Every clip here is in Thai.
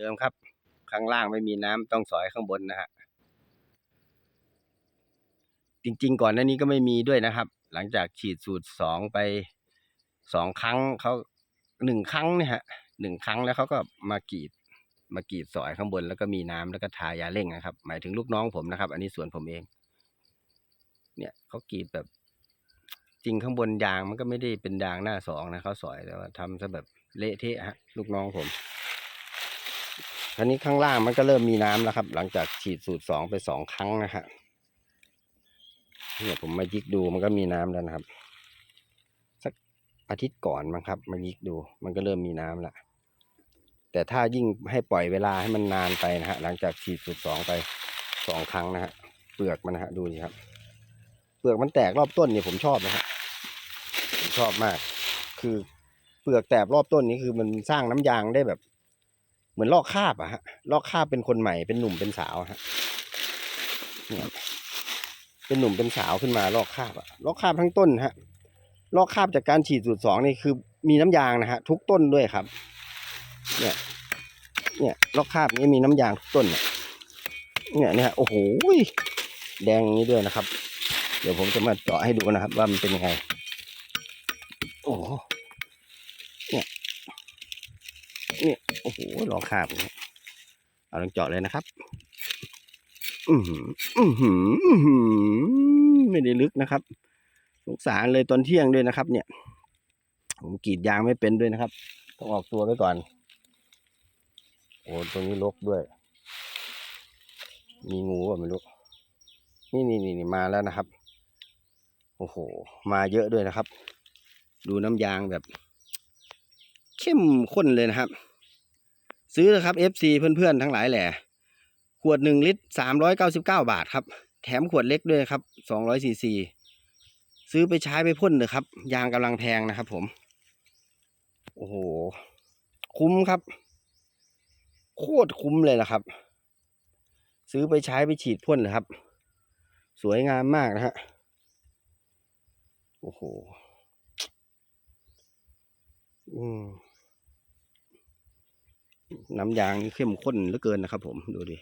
เดิมครับ ข้างล่างไม่มีน้ำต้องสอยข้างบนนะฮะจริง ๆ ก่อนหน้านี้ก็ไม่มีด้วยนะครับ หลังจากฉีดสูตรสองไปสองครั้งเขาหนึ่งครั้งเนี่ยฮะหนึ่งครั้งแล้วเขาก็มากรีดมากรีดสอยข้างบนแล้วก็มีน้ำแล้วก็ทายาเร่งนะครับ หมายถึงลูกน้องผมนะครับ อันนี้สวนผมเอง เนี่ยเขากรีดแบบ จริงข้างบนยางมันก็ไม่ได้เป็นยางหน้าสองนะเขาสอยแต่ว่าทำซะแบบเละเทะฮะ ลูกน้องผม คราวนี้ข้างล่างมันก็เริ่มมีน้ำแล้วครับ หลังจากฉีดสูตรสองไปสองครั้งนะฮะเนี่ยผมมายิกดูมันก็มีน้ำแล้วนะครับ สักอาทิตย์ก่อนมั้งครับ มายิกดู มันก็เริ่มมีน้ำละแต่ถ้ายิ่งให้ปล่อยเวลาให้มันนานไปนะฮะหลังจากฉีดสูตรสองไปสองครั้งนะฮะเปลือกมันนะฮะดูสิครับ เปลือกมันแตกรอบต้นเนี่ยผมชอบนะฮะผมชอบมาก คือเปลือกแตกรอบต้นนี้คือมันสร้างน้ำยางได้แบบ เหมือนลอกคาบอะฮะลอกคาบเป็นคนใหม่เป็นหนุ่มเป็นสาวฮะเนี่ยเป็นหนุ่มเป็นสาวขึ้นมาลอกคาบอะลอกคาบทั้งต้นฮะลอกคาบจากการฉีดสูตรสองนี่คือมีน้ำยางนะฮะทุกต้นด้วยครับ เนี่ย เนี่ยลอกคาบนี้มีน้ำยางทุกต้นเนี่ยเนี่ยเนี่ยโอ้โหแดงนี้ด้วยนะครับ เดี๋ยวผมจะมาเจาะให้ดูนะครับ ว่ามันเป็นยังไง โอ้โหเนี่ย เนี่ย โอ้โหรอคาบเอาลองเจาะเลยนะครับ อือหืออือหืออื้อหือไม่ได้ลึกนะครับ สงสารเลยตอนเที่ยงด้วยนะครับ เนี่ย ผมกรีดยางไม่เป็นด้วยนะครับ ต้องออกตัวไว้ก่อน โอ้ตรงนี้ลกด้วย มีงูป่ะไม่รู้ นี่นี่นี่มาแล้วนะครับ โอ้โห มาเยอะด้วยนะครับ ดูน้ำยางแบบ เข้มข้นเลยนะครับ ซื้อนะครับ FC เพื่อนๆทั้งหลายแหละขวดหนึ่งลิตรสามร้อยเก้าสิบเก้าบาทครับ แถมขวดเล็กด้วยครับสองร้อยซีซีซื้อไปใช้ไปพ่นเลยครับ ยางกำลังแพงนะครับ ผม โอ้โห คุ้มครับ โคตรคุ้มเลยนะครับ ซื้อไปใช้ไปฉีดพ่นเลยครับ สวยงามมากนะฮะ โอ้โห อืม น้ำยางนี่เข้มข้นเหลือเกินนะครับ ผมดูดิ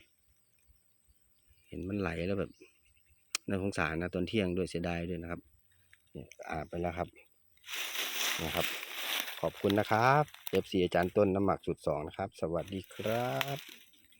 เห็นมันไหลแล้วแบบน่าสงสารนะตอนเที่ยงด้วยเสียดายด้วยนะครับเนี่ยอาบไปแล้วครับนะครับ ขอบคุณนะครับเอฟซีอาจารย์ต้นน้ำหมักสุดสองนะครับ สวัสดีครับ